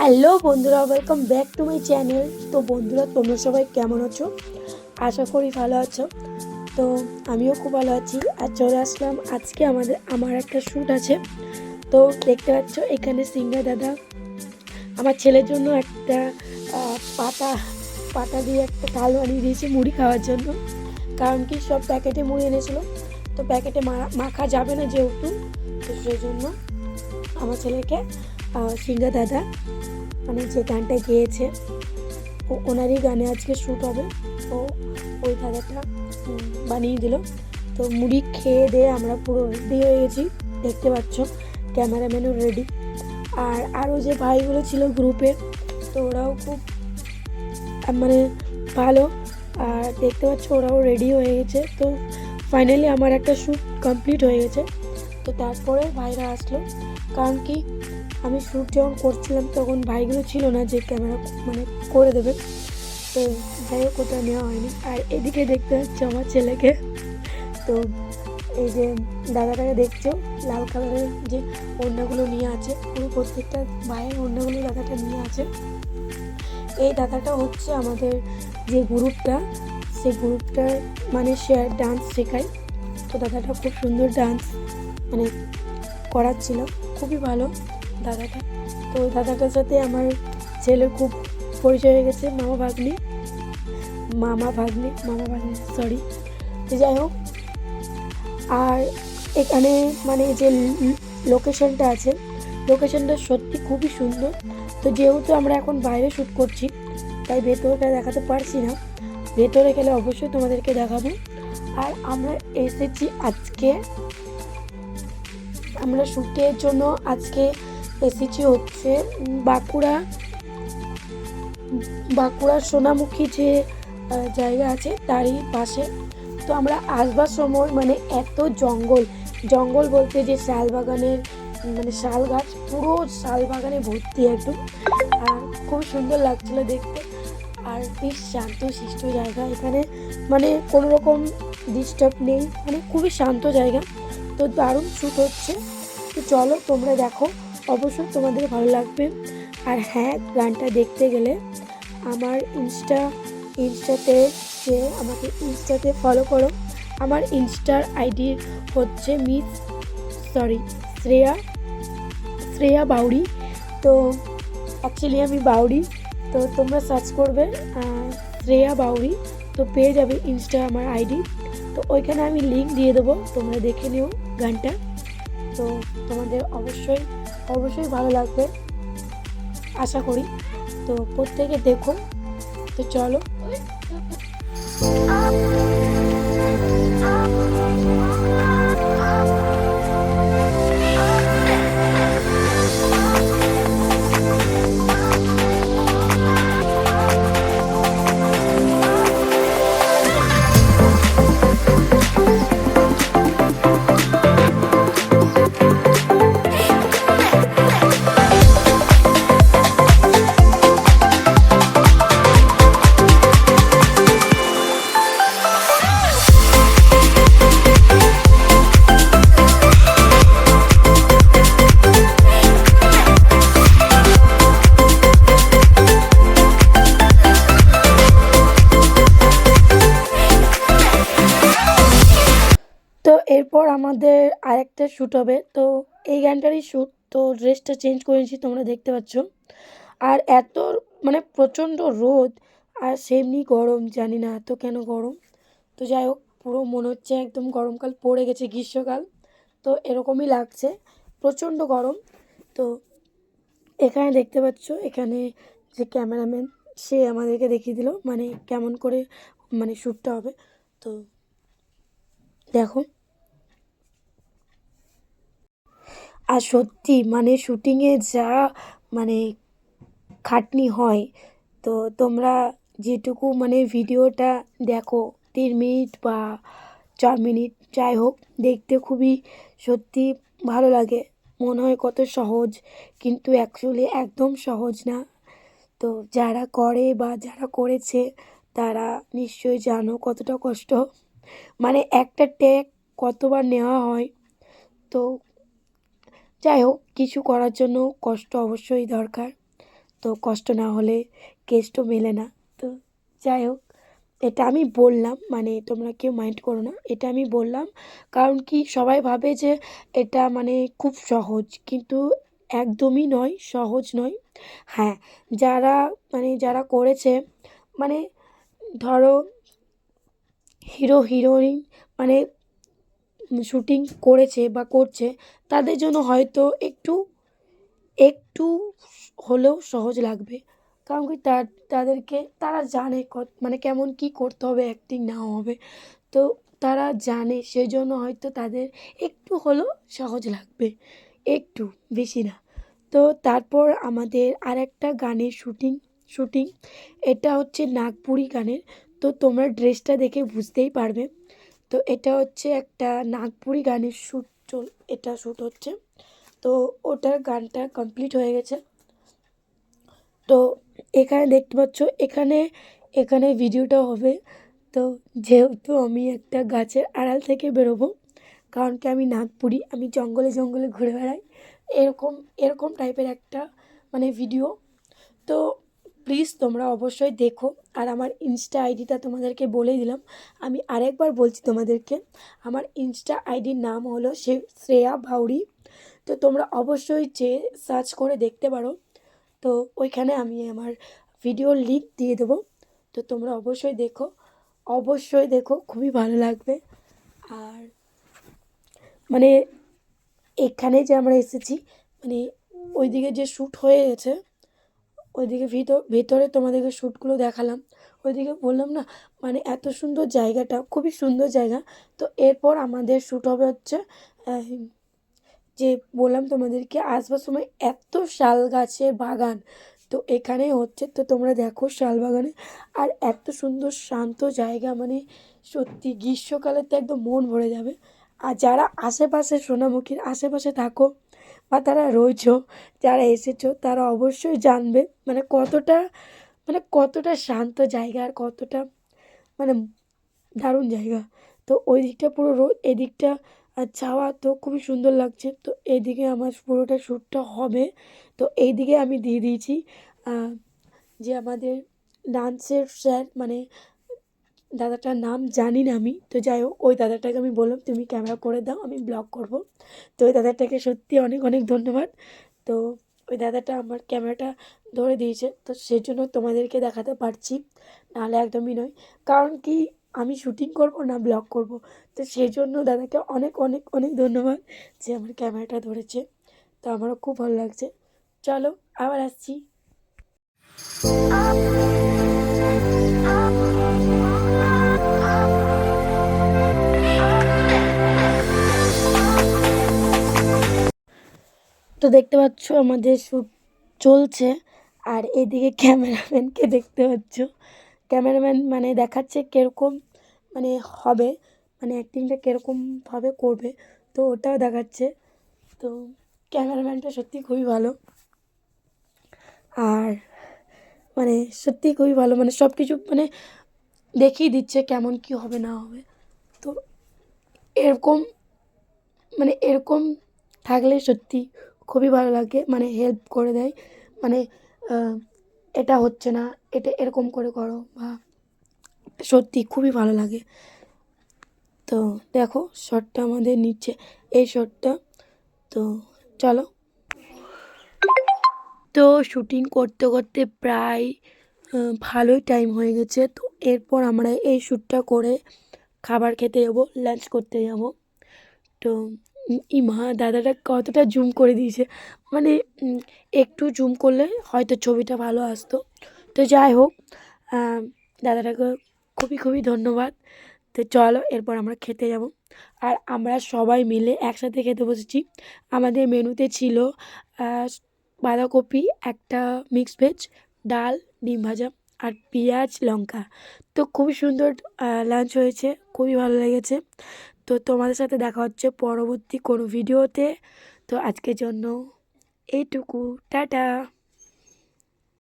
Hello বন্ধুরা welcome back to my channel তো বন্ধুরা, তোমরা সবাই কেমন আছো? আশা করি ভালো আছো। তো আমিও খুব ভালো আছি। আর চলে আসলাম আজকে আমাদের, আমার একটা শ্যুট আছে। তো দেখতে পাচ্ছ, এখানে সিঙ্গা দাদা, আমার ছেলের জন্য একটা পাতা পাতা দিয়ে একটা তাল বানিয়ে দিয়েছে মুড়ি খাওয়ার জন্য। কারণ কি, সব প্যাকেটে মুড়ি এনেছিল। তো প্যাকেটে মাখা যাবে না যেহেতু। তো সেই জন্য আমার ছেলেকে সিঙ্গা দাদা মানে যে গানটা গেয়েছে, ও ওনারই গানে আজকে শ্যুট হবে। ও ওই দাদাটা বানিয়ে দিল। তো মুড়ি খেয়ে দিয়ে আমরা পুরো রেডি হয়ে গেছি। দেখতে পাচ্ছ, ক্যামেরাম্যানও রেডি আর আরও যে ভাইগুলো ছিল গ্রুপে, তো ওরাও খুব মানে ভালো। আর দেখতে পাচ্ছ, ওরাও রেডি হয়ে গেছে। তো ফাইনালি আমার একটা শ্যুট কমপ্লিট হয়ে গেছে। তো তারপরে ভাইরা আসলো। কারণ কি আমি শ্যুট যখন করছিলাম তখন ভাইগুলো ছিল না যে ক্যামেরা মানে করে দেবে। তো যাই হোক, ওটা নেওয়া হয়নি। আর এদিকে দেখতে হচ্ছে আমার ছেলেকে। তো এই যে দাদাটাকে দেখছ, লাল কালারের যে ওড়নাগুলো নিয়ে আছে, পুরো প্রত্যেকটা ভাইয়ের ওড়নাগুলো দাদাটা নিয়ে আছে। এই দাদাটা হচ্ছে আমাদের যে গ্রুপটা, সেই গ্রুপটার মানে শেয়ার ডান্স শেখায়। তো দাদাটা খুব সুন্দর ডান্স মানে করাচ্ছিল, খুবই ভালো। দাদাটা। তো ওই দাদাটার সাথে আমার ছেলে খুব পরিচয় হয়ে গেছে, মামা ভাগ্নি। মামা ভাগ্নি মামা ভাগ্নি সরি তো যাই হোক, আর এখানে মানে যে লোকেশনটা আছে লোকেশনটা সত্যি খুবই সুন্দর। তো যেহেতু আমরা এখন বাইরে শ্যুট করছি, তাই ভেতরটা দেখাতে পারছি না। ভেতরে গেলে অবশ্যই তোমাদেরকে দেখাবো। আর আমরা এসেছি আজকে, আমরা শ্যুটের জন্য আজকে এসেছি হচ্ছে বাঁকুড়া, বাঁকুড়ার সোনামুখী যে জায়গা আছে তারই পাশে। তো আমরা আসবার সময় মানে এত জঙ্গল জঙ্গল বলতে যে শাল বাগানের মানে শাল গাছ পুরো শাল বাগানে ভর্তি একদম। আর খুব সুন্দর লাগছিল দেখতে। আর বেশ শান্ত, শিষ্ট জায়গা এখানে। মানে কোনো রকম ডিস্টার্ব নেই। মানে খুবই শান্ত জায়গা। তো দারুণ শ্যুট হচ্ছে। তো চলো তোমরা দেখো। অবশ্যই তোমাদের ভালো লাগবে। আর হ্যাঁ গানটা দেখতে গেলে আমার ইনস্টা, ইনস্টাতে যে আমাকে ইনস্টাতে ফলো করো, আমার ইনস্টার আইডি হচ্ছে মিস সরি শ্রেয়া শ্রেয়া বাউরি তো অ্যাকচুয়ালি আমি বাউরি তো তোমরা সার্চ করবে শ্রেয়া বাউরি তো পেয়ে যাবে ইনস্টা আমার আইডি। তো ওইখানে আমি লিঙ্ক দিয়ে দেবো, তোমরা দেখে নিও গানটা। তো তোমাদের অবশ্যই অবশ্যই ভালো লাগবে। আশা করি। তো প্রত্যেকে দেখুন। তো চলো। আমাদের আরেকটা শ্যুট হবে। তো এই গানটারই শ্যুট তো ড্রেসটা চেঞ্জ করেছি তোমরা দেখতে পাচ্ছ। আর এত মানে প্রচণ্ড রোদ, আর সেমনি গরম, জানি না এত কেন গরম। তো যাই হোক, পুরো মনে হচ্ছে একদম গরমকাল, পড়ে গেছে গ্রীষ্মকাল। তো এরকমই লাগছে, প্রচণ্ড গরম। তো এখানে দেখতে পাচ্ছ, এখানে যে ক্যামেরাম্যান, সে আমাদেরকে দেখিয়ে দিল মানে কেমন করে মানে শ্যুটটা হবে। তো দেখো। আর সত্যি মানে শুটিংয়ে যা মানে খাটনি হয়, তো তোমরা যেটুকু মানে ভিডিওটা দেখো, তিন মিনিট বা চার মিনিট, যাই হোক, দেখতে খুবই সত্যি ভালো লাগে। মনে হয় কত সহজ, কিন্তু অ্যাকচুয়ালি একদম সহজ না। তো যারা করে বা যারা করেছে, তারা নিশ্চয়ই জানো কতটা কষ্ট। মানে একটা টেক কতবার নেওয়া হয়, তো যাই হোক কিছু করার জন্য কষ্ট অবশ্যই দরকার। তো কষ্ট না হলে কেষ্ট মেলে না। তো যাই হোক এটা আমি বললাম মানে তোমরা কেউ মাইন্ড করো না, এটা আমি বললাম। কারণ কি, সবাই ভাবে যে এটা মানে খুব সহজ, কিন্তু একদমই নয়, সহজ নয়। হ্যাঁ যারা মানে যারা করেছে মানে ধরো হিরো, হিরোইন মানে শুটিং করেছে বা করছে তাদের জন্য হয়তো একটু একটু হলেও সহজ লাগবে। কারণ কি তা তাদেরকে, তারা জানে মানে কেমন কী করতে হবে অ্যাক্টিং না হবে। তো তারা জানে সেই জন্য হয়তো তাদের একটু হলেও সহজ লাগবে। একটু, বেশি না। তো তারপর আমাদের আর একটা গানের শুটিং শুটিং। এটা হচ্ছে নাগপুরি গানের। তো তোমরা ড্রেসটা দেখে বুঝতেই পারবে। তো এটা হচ্ছে একটা নাগপুরি গানের শ্যুট চল, এটা শ্যুট হচ্ছে। তো ওটার গানটা কমপ্লিট হয়ে গেছে। তো এখানে দেখতে পাচ্ছ, এখানে এখানে ভিডিওটা হবে। তো যেহেতু আমি একটা গাছের আড়াল থেকে বেরোবো, কারণ কি আমি নাগপুরি, আমি জঙ্গলে জঙ্গলে ঘুরে বেড়াই, এরকম এরকম টাইপের একটা মানে ভিডিও তো প্লিজ তোমরা অবশ্যই দেখো। আর আমার ইনস্টা আইডিটা তোমাদেরকে বলে দিলাম। আমি আরেকবার বলছি তোমাদেরকে, আমার ইনস্টা আইডির নাম হলো সে শ্রেয়া ভাউরি। তো তোমরা অবশ্যই যে সার্চ করে দেখতে পারো। তো ওইখানে আমি আমার ভিডিওর লিঙ্ক দিয়ে দেবো। তো তোমরা অবশ্যই দেখো অবশ্যই দেখো, খুবই ভালো লাগবে। আর মানে এখানে যে আমরা এসেছি মানে ওইদিকে যে শ্যুট হয়ে গেছে ওইদিকে ভিতর ভেতরে তোমাদেরকে শ্যুটগুলো দেখালাম। ওইদিকে বললাম না মানে এত সুন্দর জায়গাটা, খুবই সুন্দর জায়গা। তো এরপর আমাদের শ্যুট হবে হচ্ছে যে বললাম তোমাদেরকে, আসবার সময় এত শাল গাছের বাগান। তো এখানে হচ্ছে, তো তোমরা দেখো শাল বাগানে, আর এত সুন্দর শান্ত জায়গা মানে সত্যি গ্রীষ্মকালে তো একদম মন ভরে যাবে। আর যারা আশেপাশে সোনামুখীর আশেপাশে থাকো বা তারা রয়েছো, যারা এসেছ, তারা অবশ্যই জানবে মানে কতটা মানে কতটা শান্ত জায়গা আর কতটা মানে দারুণ জায়গা। তো ওই দিকটা পুরো রোদ এদিকটা ছাওয়া তো খুবই সুন্দর লাগছে। তো এইদিকে আমার পুরোটা শ্যুটটা হবে। তো এইদিকে আমি দিয়ে দিয়েছি যে আমাদের ডান্সের স্যার মানে দাদাটার নাম জানি না আমি। তো যাই হোক, ওই দাদাটাকে আমি বললাম, তুমি ক্যামেরা করে দাও, আমি ব্লগ করব। তো ওই দাদাটাকে সত্যি অনেক অনেক ধন্যবাদ। তো ওই দাদাটা আমার ক্যামেরাটা ধরে দিয়েছে, তো সেই জন্য তোমাদেরকে দেখাতে পারছি। নাহলে একদমই নয়। কারণ কি, আমি শুটিং করব না ব্লগ করব? তো সেই জন্য দাদাকে অনেক অনেক অনেক ধন্যবাদ যে আমার ক্যামেরাটা ধরেছে। তো আমারও খুব ভালো লাগছে। চলো, আবার আসছি। তো দেখতে পাচ্ছ আমাদের শ্যুট চলছে। আর এদিকে ক্যামেরাম্যানকে দেখতে পাচ্ছ। ক্যামেরাম্যান মানে দেখাচ্ছে কীরকম মানে হবে মানে অ্যাক্টিংটা কীরকমভাবে করবে, তো ওটাও দেখাচ্ছে। তো ক্যামেরাম্যানটা সত্যি খুবই ভালো। আর মানে সত্যিই খুবই ভালো মানে সব কিছু মানে দেখিয়ে দিচ্ছে কেমন কী হবে, না হবে। তো এরকম মানে এরকম থাকলে সত্যি খুবই ভালো লাগে মানে হেল্প করে দেয়। মানে এটা হচ্ছে না, এটা এরকম করে করো বা সত্যি খুবই ভালো লাগে। তো দেখো শটটা আমাদের নিচ্ছে। এই শটটা তো চলো। তো শুটিং করতে করতে প্রায় ভালোই টাইম হয়ে গেছে। তো এরপর আমরা এই শ্যুটটা করে খাবার খেতে যাব লাঞ্চ করতে যাব। তো ই মা, দাদাটা কতটা জুম করে দিয়েছে। মানে একটু জুম করলে হয়তো ছবিটা ভালো আসতো। তো যাই হোক দাদাটাকে খুবই খুবই ধন্যবাদ। তো চলো, এরপর আমরা খেতে যাব। আর আমরা সবাই মিলে একসাথে খেতে বসেছি। আমাদের মেনুতে ছিল বাঁধাকপি, একটা মিক্স ভেজ ডাল, ডিম ভাজা আর পেঁয়াজ, লঙ্কা। তো খুবই সুন্দর লাঞ্চ হয়েছে, খুবই ভালো লেগেছে। তো তোমাদের সাথে দেখা হচ্ছে পরবর্তী কোনো ভিডিওতে। তো আজকের জন্য এইটুকু। টাটা।